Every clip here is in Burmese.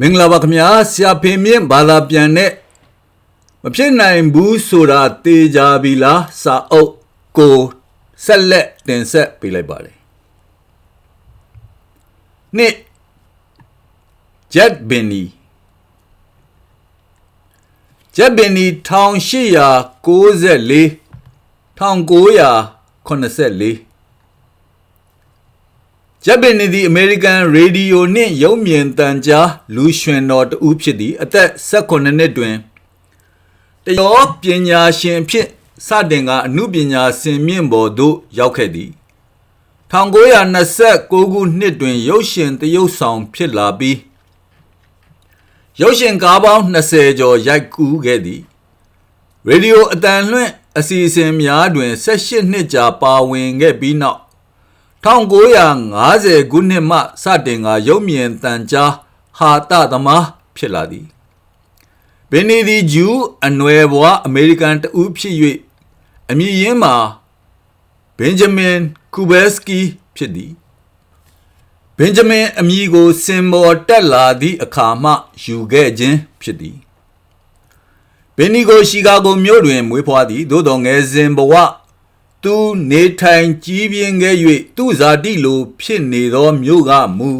မင်္ဂလာပါခင်ဗျာဆရာဖေမြင့်ဘာသာပြန်တဲ့မဖြစ်နိုင်ဘူးဆိုတာတေချာပြီလားစာအုပ်ကိုဆက်လက်တင်ဆက်ပေးလိုက်ပါတယ်နှစ်ဂျက်ဘင်နီဂျက်ဘင်နီ1894 1984 ဂျပန်နေသည့်အမေရိကန်ရေဒီယိုနှင့်ရုပ်မြင်သံကြားလူရွှင်တော်တဦးဖြစ်သည့်အသက်18နှစ်တွင်တရောပညာရှင်ဖြစ်စတင်ကအမှုပညာဆင်မြင့်ပေါ်သို့ရောက်ခဲ့သည်1929ခုနှစ်တွင်ရုပ်ရှင်တရုပ်ဆောင်ဖြစ်လာပြီးရုပ်ရှင်ကားပေါင်း20ကျော်ရိုက်ကူးခဲ့သည်ရေဒီယိုအတန်လွှင့်အစီအစဉ်များတွင်18နှစ်ကြာပါဝင်ခဲ့ပြီးနောက် 1950ခုနှစ်မှစတင်ကရုပ်မြင်သံကြားဟာတသမားဖြစ်လာသည်ဘင်နီဒီဂျူးအနွယ်ဘွားအမေရိကန်တဦးဖြစ်၍အမည်ရင်းမှာဘင်ဂျမင်ကူဘက်စကီဖြစ်သည်ဘင်ဂျမင်အမည်ကိုစင်မော်တက်လာသည့်အခါမှယူခဲ့ခြင်းဖြစ်သည်ဘင်နီကိုရှီကာဂိုမြို့တွင်မွေးဖွားသည်သို့တော်ငယ်စဉ်ဘဝ သူနေထိုင်ကြီးပြင်းခဲ့၍သူ့ဇာတိလိုဖြစ်နေသောမြို့ကမူ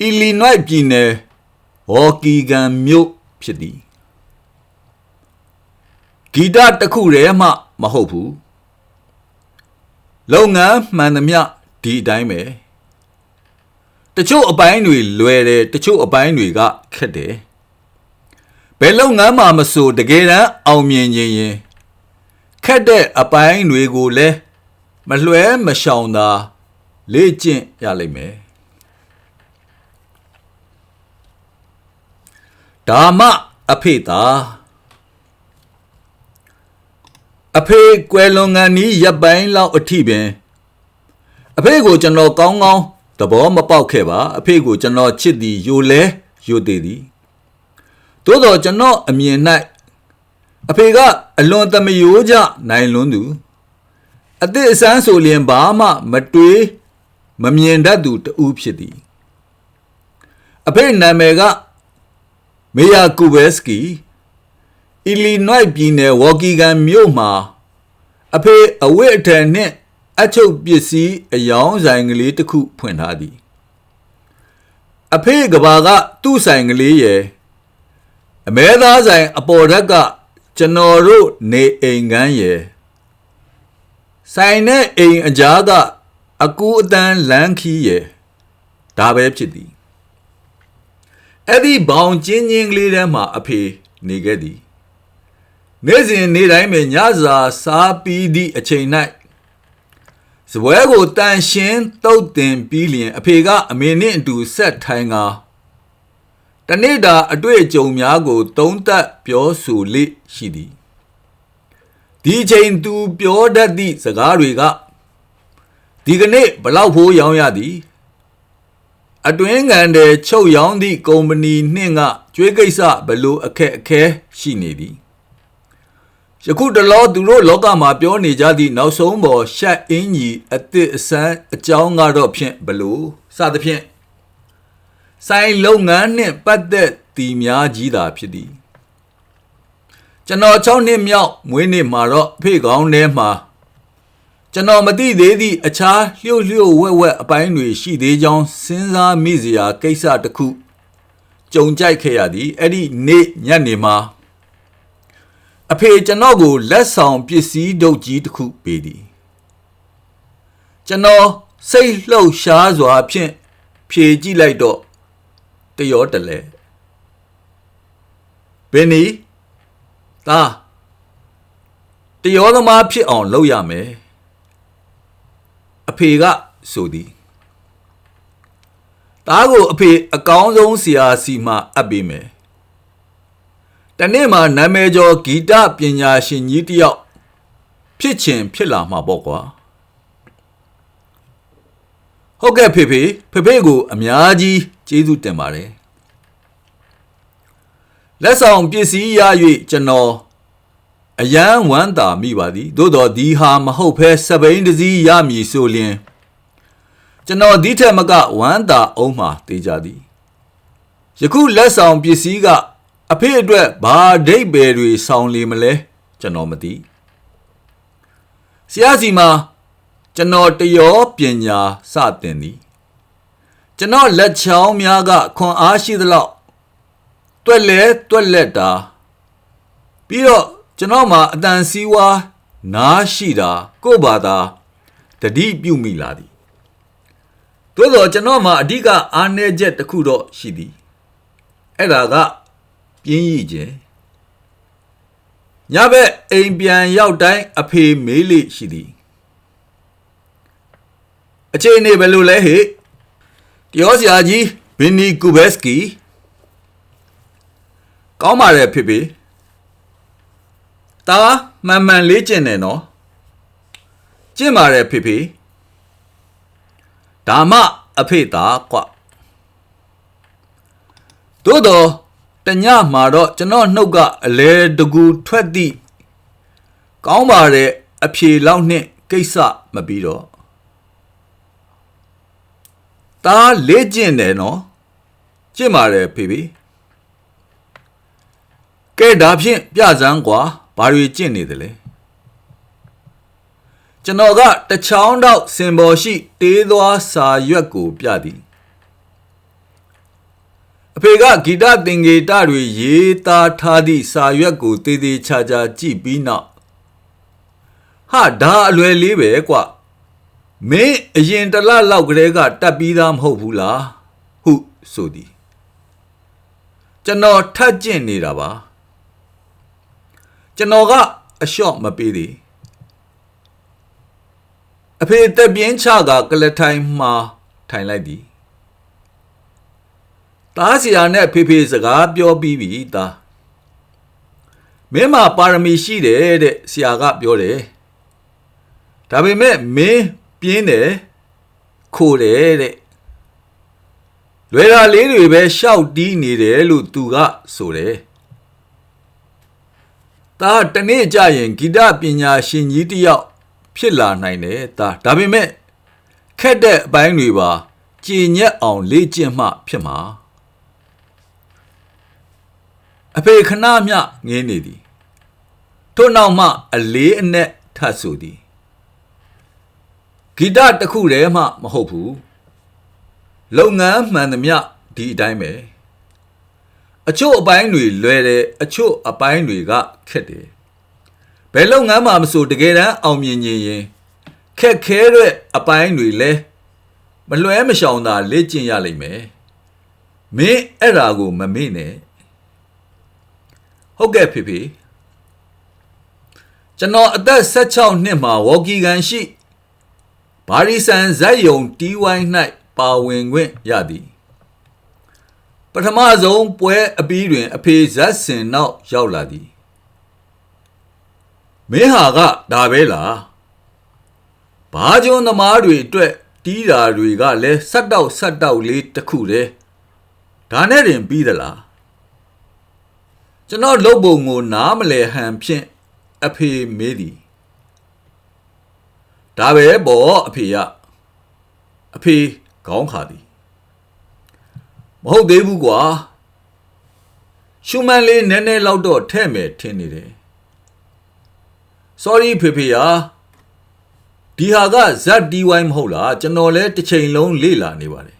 အီလီနွိုက်ပြည်နယ်ဟော်ကီဂန်မြို့ဖြစ်သည်ဂီတတစ်ခုတည်းမှမဟုတ်ဘူးလုပ်ငန်းမှန်သမျှဒီအတိုင်းပဲတချို့အပိုင်းတွေလွယ်တယ်တချို့အပိုင်းတွေကခက်တယ်ဘယ်လုပ်ငန်းမှမဆိုတကယ်တမ်းအောင်မြင်ခြင်းရင် ခက်တဲ့အပိုင်းတွေကိုလည်းမလွှဲမရှောင်သာလေ့ကျင့်ရလိမ့်မယ်ဒါမှအဖေသာအဖေကွယ်လွန်ကန်ဤရပ်ပိုင်းလောက်အထိပင်အဖေကိုကျွန်တော်ကောင်းကောင်းသဘောမပေါက်ခဲ့ပါအဖေကိုကျွန်တော်ချစ်သည်ယိုလဲယိုသေးသည်သို့တော့ကျွန်တော်အမြင်၌ အဖေကအလွန်သမယိုးကြနိုင်လွန်းသူအသည့်အစမ်းဆိုလျင်ဘာမှမတွေးမမြင်တတ်သူတူဖြစ်သည်အဖေနာမည်ကမေယာကူဘက်စကီအီလီနွိုက်ပြည်နယ်ဝေါ်ကီဂန်မြို့မှာအဖေအဝတ်အထည်နှင့်အချုပ်ပစ္စည်းအယောင်ဆိုင်ကလေးတစ်ခုဖွင့်ထားသည်အဖေကဘာကသူ့ဆိုင်ကလေးရဲ့အမဲသားဆိုင်အပေါ်ဓာတ်က ကျွန်တော်တို့နေအိမ်ကန်းရဲ့ဆိုင်နဲ့အိမ်အကြားကအကူအတန်းလမ်းခီးရဲ့ဒါပဲဖြစ်သည်အဲ့ဒီဘောင်ကျင်းချင်းကလေးထဲမှာအဖေနေခဲ့သည်နေ့စဉ်နေ့တိုင်းပဲညစာစားပြီးသည့်အချိန်၌စပွဲကိုတန်ရှင်းတုတ်တင်ပြီးလျင်အဖေကအမေနှင့်အတူဆက်ထိုင်ကာ တနေ့တာအတွေ့အကြုံများကို သုံးသပ်ပြောဆိုလေ့ရှိသည်ဒီချိန်သူပြောတတ်သည့်စကားတွေကဒီကနေ့ဘလောက်ဖိုးရောင်းရသည်အတွင်းကန်တဲ့ချုပ်ရောင်းသည့်ကုမ္ပဏီနှင့်ကကျွေးကိစ္စဘလို့အခက်အခဲရှိနေသည်ယခုတလောသူတို့လောကမှာပြောနေကြသည့်နောက်ဆုံးပေါ်ရှက်အင်းကြီးအသစ်အစမ်းအကြောင်းကတော့ဖြင့်ဘလို့စသဖြင့် ဆိုင်လုပ်ငန်းနှင့်ပတ်သက်သည်များကြီးသာဖြစ်သည်ကျွန်တော်6နှစ်မြောက်မွေးနေ့မှာတော့ဖေကောင်းထဲမှာကျွန်တော်မသိသေးသည့်အခြားလျှို့လျှို့ဝက်ဝက်အပိုင်းတွေရှိသေးကြောင်းစဉ်းစားမိစရာကိစ္စတစ်ခုကြုံကြိုက်ခဲ့ရသည်အဲ့ဒီနေ့ညနေမှာအဖေကျွန်တော်ကိုလက်ဆောင်ပစ္စည်းဒုတ်ကြီးတစ်ခုပေးသည်ကျွန်တော်စိတ်လှုပ်ရှားစွာဖြင့်ဖြေကြည့်လိုက်တော့ တရောတလဲဘယ်နီသားတရောသမားဖြစ်အောင်လုပ်ရမယ်အဖေကဆိုသည်သားကိုအဖေအကောင်းဆုံးဆရာစီမှအပ်ပေးမယ်တနေ့မှာနာမည်ကျော်ဂီတပညာရှင်ကြီးတယောက်ဖြစ်ချင်ဖြစ်လာမှာပေါ့ကွာဟုတ်ကဲ့ဖေဖေဖေဖေကိုအများကြီး ကျေးဇူးတင်ပါတယ်လက်ဆောင်ပစ္စည်းရ၍ကျွန်တော်အယံဝမ်းသာမိပါသည်သို့တော်ဒီဟာမဟုတ်ဘဲစပိန်တစည်းရမည်ဆိုလျင်ကျွန်တော်ဒီထက်မကဝမ်းသာအောင်မှတေးကြသည်ယခုလက်ဆောင်ပစ္စည်းကအဖေအတွက်ဘာဒိတ်ပဲတွေဆောင်လေမလဲကျွန်တော်မသိဆရာစီမှာကျွန်တော်တယောပညာစတင်သည် ကျွန်တော်လက်ချောင်းများကခွန်အားရှိသလောက်တွက်လဲတွက်လက်တာပြီးတော့ကျွန်တော်မှာအတန်စီးဝါနားရှိတာကို့ဘာသာတတိပြုမိလာသည်သို့တော့ကျွန်တော်မှာအဓိကအားနည်းချက်တစ်ခုတော့ရှိသည်အဲ့ဒါကပြင်းရည်ခြင်းညဘက်အိမ်ပြန်ရောက်တိုင်းအဖေမေးလိရှိသည်အချိန်နေဘယ်လိုလဲဟေ့တ ရားစရာကြီးဗင်နီကူဘက်စကီကောင်းပါတယ်ဖေဖေတာမှန်မှန်လေးကျင့်တယ်နော်ကျင့်ပါတယ်ဖေဖေဒါမှအဖေသားကွသို့တော့တညမှာတော့ကျွန်တော်နှုတ်ကအလဲတကူထွက်သည့်ကောင်းပါတယ်အဖြေလောက်နှင့်ကိစ္စမပြီးတော့ တာလေးကျင့်တယ်နော်ကျင့်ပါတယ်ဖေဖေကဲဒါဖြင့်ပြစမ်းကွာဘာတွေကျင့်နေသလဲကျွန်တော်ကတချောင်းတော့စင်ပေါ်ရှိ တေးသွားစာရွက်ကိုပြသည်အဖေကဂီတသင်္ကေတတွေရေးသားထားသည့်စာရွက်ကိုတည်တည်ချာချာကြည့်ပြီးနောက်ဟာဒါအလွယ်လေးပဲကွ မင်းအရင်တစ်လလောက်ကလေးကတက်ပြီးသားမဟုတ်ဘူးလားဟုဆိုသည်ကျွန်တော်ထတ်ကျင့်နေတာပါကျွန်တော်ကအလျှော့မပေးသေးအဖေတက်ပြင်းချကကလထိုင်မှာထိုင်လိုက်သည်သားစီယာနဲ့ဖေဖေစကားပြောပြီးပြီသားမင်းမှာပါရမီရှိတယ်တဲ့ဆရာကပြောတယ်ဒါပေမဲ့မင်း ပြင်းတယ်ခိုတယ်တဲ့လွယ်တာလေးတွေပဲရှောက်တီးနေတယ်လို့သူကဆိုတယ်ဒါတနေ့ကြရင်ဂီတပညာရှင်ကြီးတယောက်ဖြစ်လာနိုင်တယ်ဒါဒါပေမဲ့ခက်တဲ့အပိုင်းတွေပါကြည်ညက်အောင်လေ့ကျင့်မှဖြစ်မှာအဖေခဏမျှငင်းနေသည်ထို့နောက်မှအလေးအနက်ထတ်ဆိုသည် ဂီတတစ်ခုတည်းမှမဟုတ်ဘူးလုပ်ငန်းမှန်သမျှဒီအတိုင်းပဲအချို့အပိုင်းတွေလွယ်တယ်အချို့အပိုင်းတွေကခက်တယ်ဘယ်လုပ်ငန်းမှမဆိုတကယ်တမ်းအောင်မြင်ရင်ခက်ခဲတဲ့အပိုင်းတွေလဲမလွဲမရှောင်သာလေ့ကျင့်ရလိမ့်မယ်မင်းအဲ့ဒါကိုမမေ့နဲ့ဟုတ်ကဲ့ဖေဖေကျွန်တော်အသက်16နှစ်မှာဝေါ်ကီကန်ရှိ ဘာရီဆန်ဇက်ယုံတီးဝိုင်း၌ပါဝင်ခွင့်ရသည်ပထမဆုံးပွဲအပြီးတွင် အဖေဇက်စင်နောက်ရောက်လာသည်မင်းဟာကဒါပဲလားဘာကျွန်းသမားတွေအတွက်တီးတာတွေကလည်းဆက်တောက်ဆက်တောက်လေးတစ်ခုတည်းဒါနဲ့တင်ပြီးသလားကျွန်တော်လုပ်ပုံကိုနားမလဲဟန်ဖြင့်အဖေမေးသည် ဒါပဲပေါ့အဖေရအဖေခေါင်းခါသည်မဟုတ်သေးဘူးကွာရှုမန်လေးနည်းနည်းလောက်တော့ထဲ့မယ်ထင်နေတယ် sorry ဖေဖေရဒီဟာက ZDY မဟုတ်လားကျွန်တော်လည်းတစ်ချိန်လုံးလေ့လာနေပါတယ်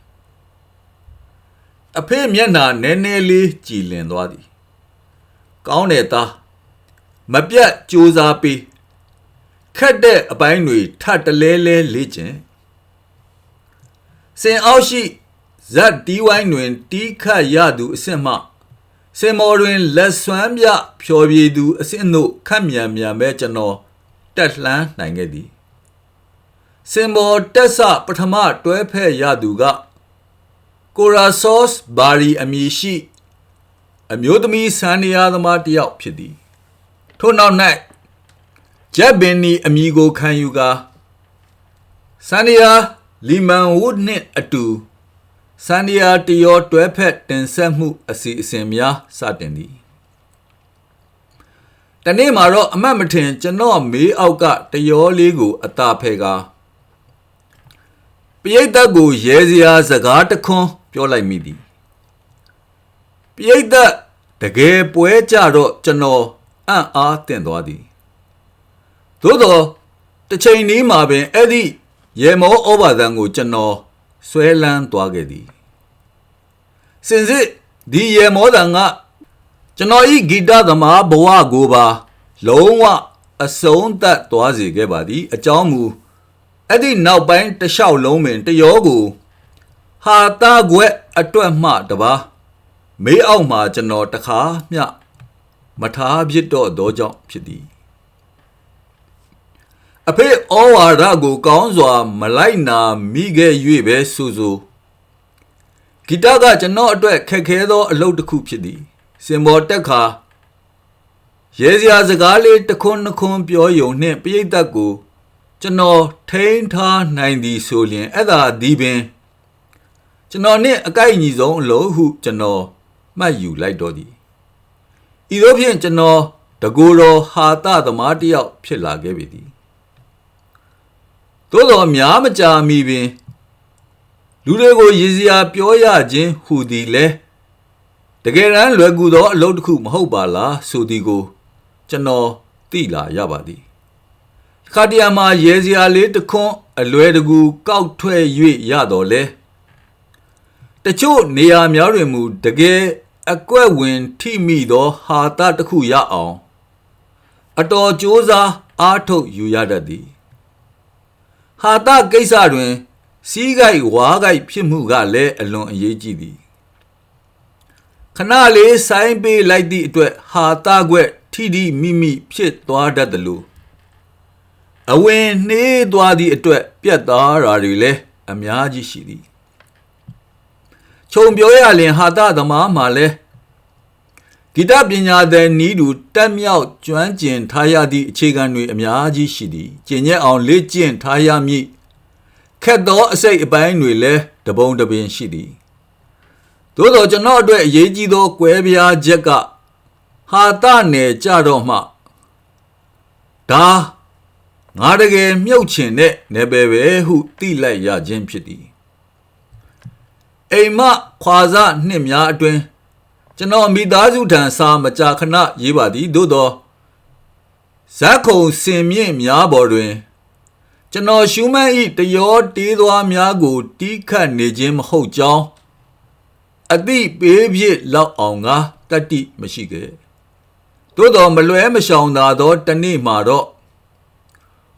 အဖေမျက်နှာနည်းနည်းလေးကြည်လင်သွားသည် ကောင်းတယ်သားမပြတ်ကြိုးစားပြီး ခက်တဲ့အပိုင်းတွေထတလဲလဲလေ့ကျင့်စင်အောက်ရှိဇက်တီးဝိုင်းတွင်တီးခတ်ရသူအစ်စ်မှစင်မော်တွင်လက်ဆွမ်းပြဖြော်ပြသူအစ်စ်တို့ခတ်မြန်မြန်ပဲကျွန်တော်တက်လှမ်းနိုင်ခဲ့သည်စင်မော်တက်ဆပထမတွဲဖက်ရသူကကိုရာဆော့စ်ဘာရီအမည်ရှိ အမျိုးသမီးစံနေရသမားတစ်ယောက်ဖြစ်သည်ထို့နောက်၌ ဂျက်ဘင်နီအမည်ကိုခံယူကာစန်နီယာလီမန်ဝုဒ်နှင့်အတူစန်နီယာတရောတွဲဖက်တင်ဆက်မှုအစီအစဉ်များစတင်သည်တနေ့မှာတော့အမတ်မထင်ကျွန်တော်မေးအောက်ကတရောလေးကိုအသာဖဲကားပရိသတ်ကိုရဲစရာစကားတခွန်းပြောလိုက်မိသည်ပြိဿတကယ်ပွဲကြတော့ကျွန်တော်အံ့အားသင့်သွားသည် သို့တော့တစ်ချိန်นี้မှာပင်အဲ့ဒီရေမောဩဘာသံကိုကျွန်တော်ဆွဲလန်းသွားခဲ့သည်စင်စစ်ဒီရေမောသံကကျွန်တော်ဤဂီတသမားဘဝကိုပါ လုံးဝအဆုံးသတ်သွားစေခဲ့ပါသည် အကြောင်းမူအဲ့ဒီနောက်ပိုင်းတစ်လျှောက်လုံးပင်တရောကိုဟာတာခွက်အတွက်မှတပါမေးအောက်မှာကျွန်တော်တခါမျှမထားဖြစ်တော့သောကြောင့်ဖြစ်သည် အဖေဩဝါဒကိုကောင်းစွာ မလိုက်နာမိခဲ့၍ပဲဆိုဆိုဂီတကကျွန်တော်အတွက်ခက်ခဲသောအလုပ်တစ်ခုဖြစ်သည်စင်ဘောတက်ခါရဲစရာစကားလေးတစ်ခွန်းနှစ်ခွန်းပြောယုံနှင့်ပြိတ္တကိုကျွန်တော်ထိန်းထားနိုင်သည်ဆိုလျင်အဲ့ဒါဒီပင်ကျွန်တော်နှင့်အကိုက်ညီဆုံးအလို့ဟုကျွန်တော်မှတ်ယူလိုက်တော့သည်ဤသို့ဖြင့်ကျွန်တော်တကူတော်ဟာတသမားတစ်ယောက်ဖြစ်လာခဲ့ပြီသည် သို့တော်များမကြာမီပင် လူတွေကိုရည်စရာပြောရခြင်းဟူသည်လဲတကယ်တမ်းလွယ်ကူသောအလုပ်တစ်ခုမဟုတ်ပါလားဆိုသည်ကို ကျွန်တော်သိလာရပါသည်ခါတရံမှာရဲစရာလေးတစ်ခွန်းအလွယ်တကူကောက်ထွက်၍ရတော်လဲတချို့နေရာများတွင်မူတကယ်အကွက်ဝင်ထိမိသောဟာတာတစ်ခုရအောင် အတော်ကြိုးစားအားထုတ်ယူရတတ်သည် ဟာတာကိစ္စတွင် စီးကိုက်ဝါးကိုက်ဖြစ်မှုကလည်းအလွန်အရေးကြီးသည်ခဏလေးဆိုင်းပေးလိုက်သည့်အတွက်ဟာတာခွက်ထိထိမိမိဖြစ်သွားတတ်တယ်လို့အဝင်နှေးသွားသည့်အတွက် ပြက်သားရာတွေလည်းအများကြီးရှိသည်ခြုံပြောရလင်ဟာတာသမားမှာလည်း ဂီတပညာသည်နီးတူတက်မြောက်ကျွမ်းကျင်ထားရသည့်အခြေခံတွေအများကြီးရှိသည်ကျင့်ရဲ့အောင်လေ့ကျင့်ထားရမည်ခက်သောအစိတ်အပိုင်းတွေလည်းတပုံတပင်ရှိသည်သို့သောကျွန်တော်အတွက်အရေးကြီးသောကွဲပြားချက်ကဟာတနယ်ကြတော့မှဒါငါတကယ်မြုပ်ချင်တဲ့နယ်ပယ်ပဲဟုသိလိုက်ရခြင်းဖြစ်သည်အိမ်မခွာစားနှစ်များအတွင်း ကျွန်တော်မိသားစုထံစာမကြာခဏရေးပါသည်သို့သောဇက်ခုံစင်မြင့်များပေါ်တွင် ကျွန်တော်ရှုမန်းဤတရောတေးသွားများကိုတီးခတ်နေခြင်းမဟုတ်ကြောင်းအသည့်ပေးဖြစ်လောက်အောင်ကတတိမရှိခဲ့သို့တော်မလွဲမရှောင်သာသောတနေ့မှာတော့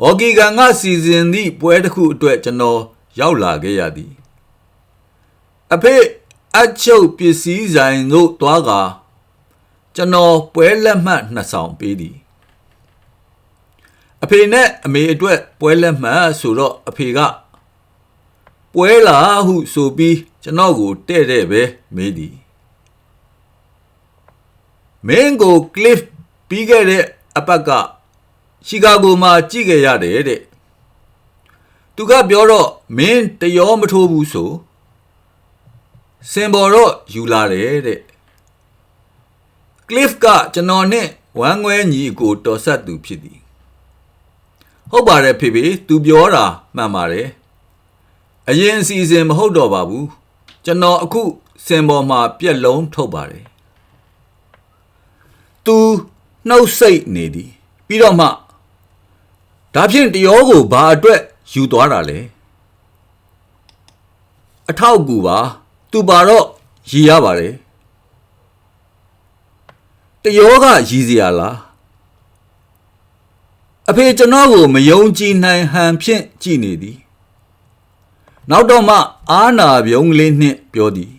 ဟော်ကီကန်ကစီစဉ်သည့်ပွဲတစ်ခုအတွက်ကျွန်တော်ရောက်လာခဲ့ရသည်အဖေ အချုပ်ပစ္စည်းဆိုင်သို့သွားကာကျွန်တော်ပွဲလက်မှတ်နှစ်ဆောင်ပေးသည်အဖေနဲ့အမေအတွက်ပွဲလက်မှတ်ဆိုတော့အဖေကပွဲလာဟုဆိုပြီးကျွန်တော်ကိုတဲ့တဲ့ပဲမေးသည်မင်းကို cliff ပြီးခဲ့တဲ့အပတ်ကရှီကာဂိုမှာကြည့်ခဲ့ရတယ်တဲ့သူကပြောတော့မင်းတရောမထိုးဘူးဆို စင်ဘော်တော့ယူလာတယ်တဲ့ Cliff ကကျွန်တော်နဲ့ဝမ်းငွဲညီကိုတော်ဆက်သူဖြစ်သည်ဟုတ်ပါတယ်ဖေဖေသူပြောတာမှန်ပါတယ်အရင်အစီအစဉ်မဟုတ်တော့ပါဘူးကျွန်တော်အခုစင်ပေါ်မှာပြက်လုံးထုတ်ပါတယ်သူနှုတ်ဆိတ်နေသည်ပြီးတော့မှဒါဖြင့်တရောကိုဘာအတွက်ယူသွားတာလဲအထောက်ကူပါ သူပါတော့ရည်ရပါတယ်တယောကရည်စရာလားအဖေကျွန်တော်ကိုမယုံကြည်နိုင်ဟန်ဖြင့်ကြည်နေသည်နောက်တော့မှအာနာပြုံးကလေးနှင့်ပြောသည်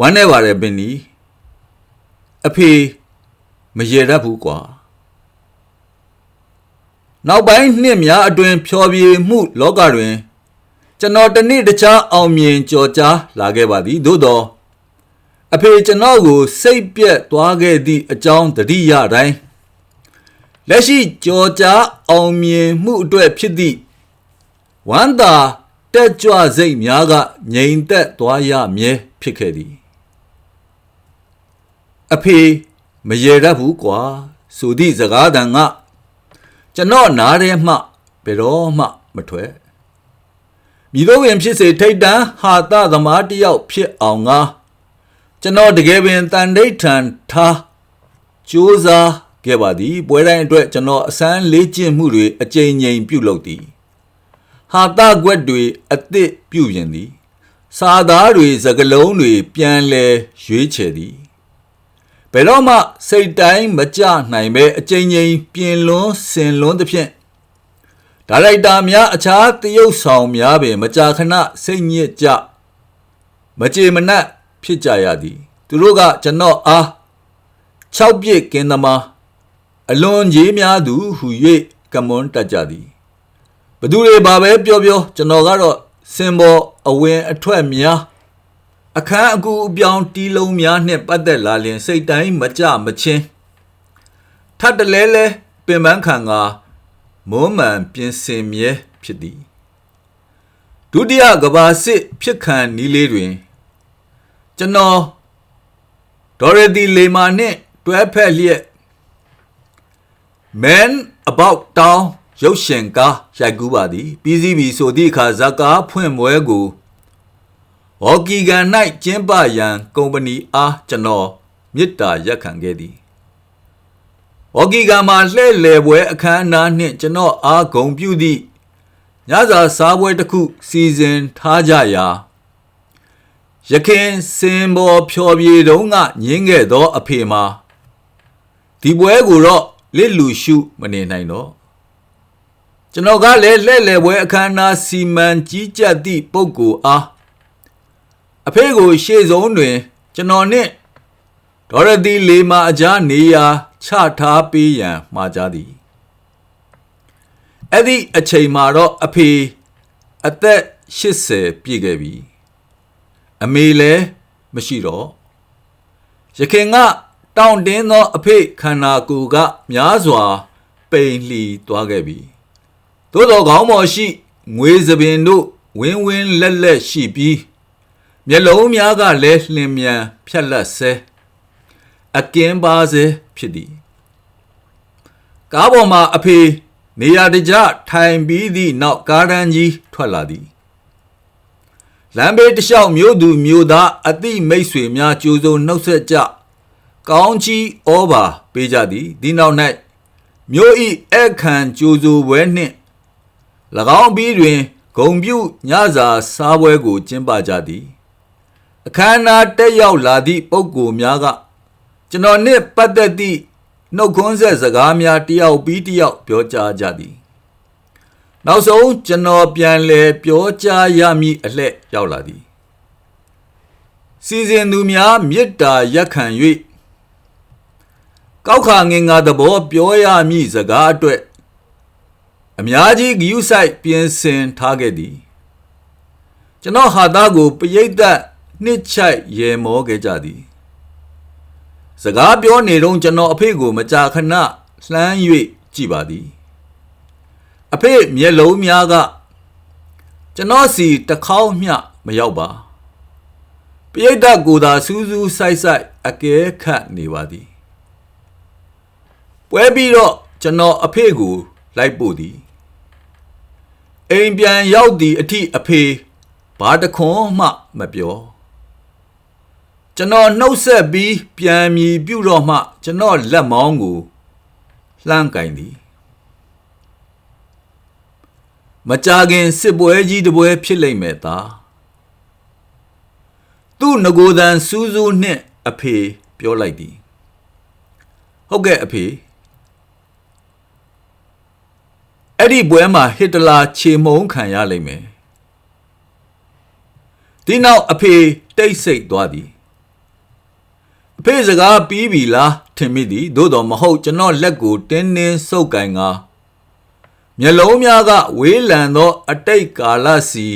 ဝမ်းနေပါတယ်ပင်နီအဖေမရေတတ်ဘူးကွာနောက်ပိုင်းနှစ်များအတွင် ဖြောပြေမှုလောကတွင် ကျွန်တော်တနေ့တခြားအောင်မြင်ကြော်ကြားလာခဲ့ပါသည်သို့တော့အဖေကျွန်တော်ကိုစိတ်ပြက်သွားခဲ့သည့်အကြောင်းတတိယတိုင်းလက်ရှိကြော်ကြားအောင်မြင်မှုအတွက်ဖြစ်သည့်ဝမ်းသာတက်ကြွစိတ်များကငြိမ်သက်သွားရမည်ဖြစ်ခဲ့သည်အဖေမရေတတ်ဘူးကွာဆိုသည့်စကားတန်ကကျွန်တော်နားထဲမှဘယ်တော့မှမထွက် မိတို့ဝင်ဖြစ်စေထိတ်တန်းဟာသသမားတစ်ယောက်ဖြစ်အောင်ငါကျွန်တော်တကယ်ပင်တန်ဒိဋ္ဌံထားကြိုးစားခဲ့ပါသည်ပွဲတိုင်းအတွက်ကျွန်တော်အစမ်းလေးကျင့်မှုတွေအကြိမ်ကြိမ်ပြုလုပ်သည်ဟာသကွက်တွေအသစ်ပြုပြင်သည် စာသားတွေစကလုံးတွေပြန်လဲရွေးချယ်သည်ဘယ်တော့မှစိတ်တိုင်းမကြနိုင်ပဲအကြိမ်ကြိမ်ပြင်လွန်းဆင်လွန်းသဖြင့် ဒါရိုက်တာများအခြားတရုပ်ဆောင်များပင်မကြာခဏစိတ်ညစ်ကြမကြေမနက်ဖြစ်ကြရသည် သူတို့ကကျွန်တော်အား6ပြည့်ကင်းသမားအလွန်ကြီးများသူဟု၍ကမွန်းတက်ကြသည်ဘသူတွေဘာပဲပြောပြောကျွန်တော်ကတော့စင်ပေါ်အဝင်အထွက်များအခန်းအကူအပြောင်းတီးလုံးများနှင့်ပတ်သက်လာလျင်စိတ်တိုင်းမကြမချင်းထပ်တလဲလဲပင်ပန်းခံက မွမ်းမံပြင်ဆင်မြဲဖြစ်သည်ဒုတိယကဘာစစ်ဖြစ်ခံနီးလေးတွင် ကျွန်တော်ဒေါ်ရတီလေမာနှင့်တွဲဖက်လျက် Man About Town ရုပ်ရှင်ကားရိုက်ကူးပါသည် ပြီးစီးပြီဆိုသည့်အခါဇာကားဖွင့်ပွဲကိုဟော်ကီကန်၌ကျင်းပရန်ကုမ္ပဏီအားကျွန်တော်မေတ္တာရက်ခံခဲ့သည် ဟော်ကီကန်မှာလှည့်လည်ပွဲအခမ်းအနားနှင့်ကျွန်တော်အားဂုဏ်ပြုသည့်ညစာစားပွဲတစ်ခု စီစဉ်ထားကြရာရခင်စင်ပေါ်ဖြော်ပြေတုံးကညင်းခဲ့သော အဖေမှာဒီပွဲကိုတော့လစ်လူရှုမနေနိုင်တော့ကျွန်တော်ကလည်းလှဲ့လေပွဲအခမ်းအနားစီမံကြီးကြပ်သည့်ပုဂ္ဂိုလ်အားအဖေကိုရှေ့ဆုံးတွင် ကျွန်တော်နှင့်ဒေါ်ရတီလေမာအကြားနေရာ ချထားပေးရန်မှာကြားသည်အဲ့ဒီအချိန်မှာတော့အဖေအသက်80ပြည့်ခဲ့ပြီအမေလည်းမရှိတော့ရခင်ကတောင့်တင်းသောအဖေခန္ဓာကိုယ်ကများစွာ ပိန်လှီသွားခဲ့ပြီသို့တော်ကောင်းမော်ရှိငွေစပင်တို့ဝင်းဝင်းလက်လက်ရှိပြီးမျက်လုံးများကလည်းလျင်မြန်ဖြက်လက်ဆဲအကင်းပါစေဖြစ်သည် ကားပေါ်မှာအဖေနေရာတကျထိုင်ပြီးသည့်နောက်ကားတန်းကြီးထွက်လာသည်လမ်းဘေးတစ်လျှောက်မြို့သူမြို့သားအတိမိတ်ဆွေများကြိုးစုံနှုတ်ဆက်ကြကောင်းကြီးဩဘာပေးကြသည်ဒီနောက်၌မြို့ဤအခန့်ကြိုးစုပွဲနှင့်၎င်းပြီးတွင်ဂုံပြုညစာစားပွဲကိုကျင်းပကြသည်အခမ်းအနားတက်ရောက်လာသည့်ပုဂ္ဂိုလ်များကကျွန်တော်နှင့်ပတ်သက်သည့် နှုတ်ခွန်းဆက်စကားများတယောက်ပြီးတယောက်ပြောကြားကြသည်နောက်ဆုံးကျွန်တော်ပြန်လဲပြောကြားရမည်အလှဲ့ရောက်လာသည်စီစဉ်သူများမေတ္တာရက်ခံ၍ကောက်ခါငင်္ဂါသဘောပြောရမည်စကားအတွက်အများကြီးဂယုဆိုင်ပြင်ဆင်ထားခဲ့သည်ကျွန်တော်ဟာသားကိုပရိသတ်နှစ်ချိုက်ရေမောခဲ့ကြသည် စကားပြောနေတော့ကျွန်တော်အဖေကိုမကြာခဏလှမ်း၍ကြည့်ပါသည်အဖေမျက်လုံးများကကျွန်တော်စီတစ်ခေါက်မျှမရောက်ပါပရိသတ်ကိုသာစူးစူးဆိုင်ဆိုင်အကဲခတ်နေပါသည်ပွဲပြီးတော့ကျွန်တော်အဖေကိုလိုက်ပို့သည်အိမ်ပြန်ရောက်သည့်အထိအဖေဘာတခွန်းမှမပြော ကျွန်တော်နှုတ်ဆက်ပြီးပြန်မြည်ပြုတော့မှ ကျွန်တော်လက်မောင်းကိုလှမ်းကင်သည်မကြခင်စစ်ပွဲကြီးတစ်ပွဲဖြစ်လိမ့်မယ်သားသူ့ငကိုယ်တန်စူးစူးနှင့်အဖေပြောလိုက်သည်ဟုတ်ကဲ့အဖေအဲ့ဒီပွဲမှာဟစ်တလာခြေမုံခံရလိမ့်မယ်ဒီနောက်အဖေတိတ်ဆိတ်သွားသည်အ ဖေစကားပြီးပြီလားထင်မိသည်သို့တော်မဟုတ်ကျွန်တော်လက်ကိုတင်းတင်းဆုပ်ကင်ကမျက်လုံးများကဝေးလံသော အတိတ်ကာလစီ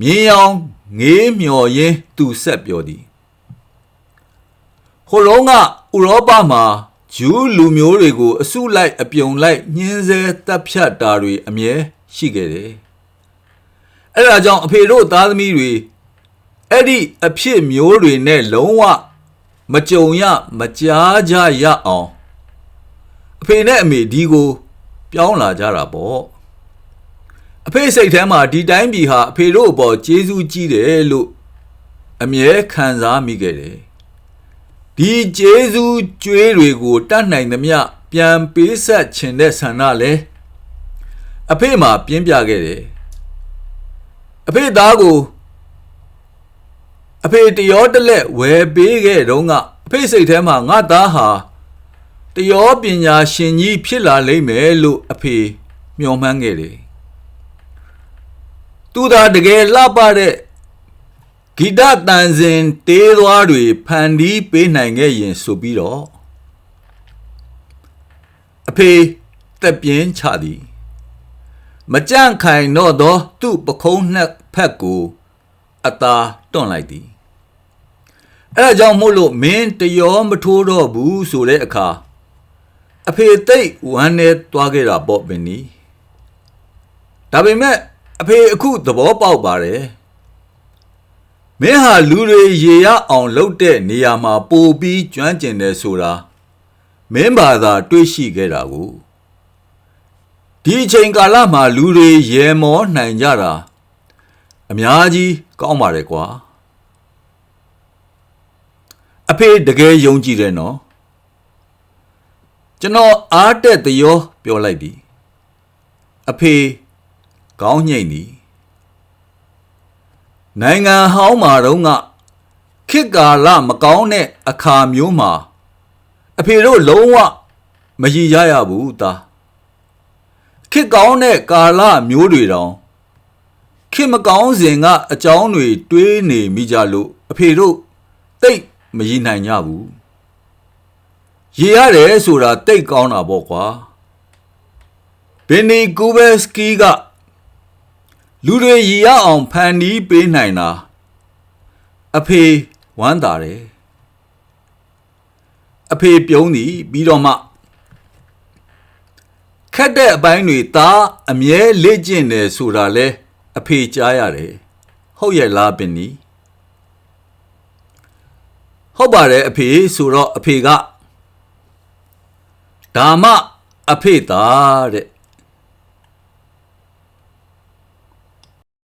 မြင်းရောင်ငေးမျော်ရင်းသူဆက်ပြောသည်ဟိုလုံးကဥရောပမှာဂျူးလူမျိုးတွေကိုအစုလိုက်အပြုံလိုက်ညှင်းဆဲတပ်ဖြတ်တာတွေအမြဲရှိခဲ့တယ်။အဲဒါကြောင့်အဖေတို့သားသမီးတွေအဲ့ဒီအဖြစ်မျိုးတွေနဲ့လုံးဝ မကြုံရမကြားကြရအောင်အဖေနဲ့အမေဒီကို ပြောင်းလာကြတာပေါ့အဖေစိတ်ထဲမှာဒီတိုင်းပြည်ဟာအဖေတို့အပေါ်ကျေးဇူးကြီးတယ်လို့အမြဲခံစားမိခဲ့တယ်ဒီကျေးဇူးကြွေးတွေကိုတတ်နိုင်သမျှပြန်ပေးဆက်ခြင်းတဲ့ဆန္ဒလဲအဖေမှာပြင်းပြခဲ့တယ်အဖေသားကို အဖေတရောတလက်ဝယ်ပေးခဲ့တော့ကအဖေစိတ်ထဲမှာငါသားဟာတရောပညာရှင်ကြီးဖြစ်လာလိမ့်မယ်လို့အဖေမျှော်မှန်းခဲ့တယ်သူသာတကယ်လှပတဲ့ဂီတတန်စင်တေးသွားတွေဖန်တီးပေးနိုင်ခဲ့ရင်ဆိုပြီးတော့အဖေတက်ပြင်းချသည်မကြန့်ခိုင်တော့သော သူ့ပခုံးနှစ်ဖက်ကိုအသာတွန့်လိုက်သည် အဲဒါကြောင့်မို့လို့မင်းတရောမထိုးတော့ဘူးဆိုတဲ့အခါအဖေသိတ်ဝမ်းနေသွားခဲ့တာပေါ့ပင်နီဒါပေမဲ့အဖေအခုသဘောပေါက်ပါတယ်မင်းဟာလူတွေရေရအောင်လုပ်တဲ့နေရာမှာပိုပြီးကျွမ်းကျင်တယ်ဆိုတာမင်းဘာသာတွေးရှိခဲ့တာကိုဒီအချိန်ကာလမှာလူတွေရေမောနိုင်ကြတာအများကြီးကောင်းပါတယ်ကွာအ ဖေတကယ်ယုံကြည်တယ်နော်ကျွန်တော်အားတက်သရောပြောလိုက်သည်အဖေကောင်းညိတ်သည်နိုင်ငံဟောင်းမှာတော့ကခေတ်ကာလမကောင်းတဲ့အခါမျိုးမှာအဖေတို့လုံးဝမရည်ရရဘူးသားခေတ်ကောင်းတဲ့ကာလမျိုးတွေတောင်ခေတ်မကောင်းစဉ်ကအကြောင်းတွေတွေးနေမိကြလို့အဖေတို့တိတ် မရည်နိုင်ကြဘူးရေရတယ်ဆိုတာတိတ်ကောင်းတာပေါ့ကွာဘင်နီကူဘက်စကီကလူတွေရေရအောင်ဖန်တီးပေးနိုင်တာအဖေဝမ်းသာတယ်အဖေပြုံးသည်ပြီးတော့မှခက်တဲ့အပိုင်းတွေသားအမြဲလေ့ကျင့်တယ်ဆိုတာလဲအဖေကြားရတယ်ဟုတ်ရဲ့လားပင်နီ ဟုတ်ပါတယ်အဖေဆိုတော့အဖေကဒါမှအဖေသားတဲ့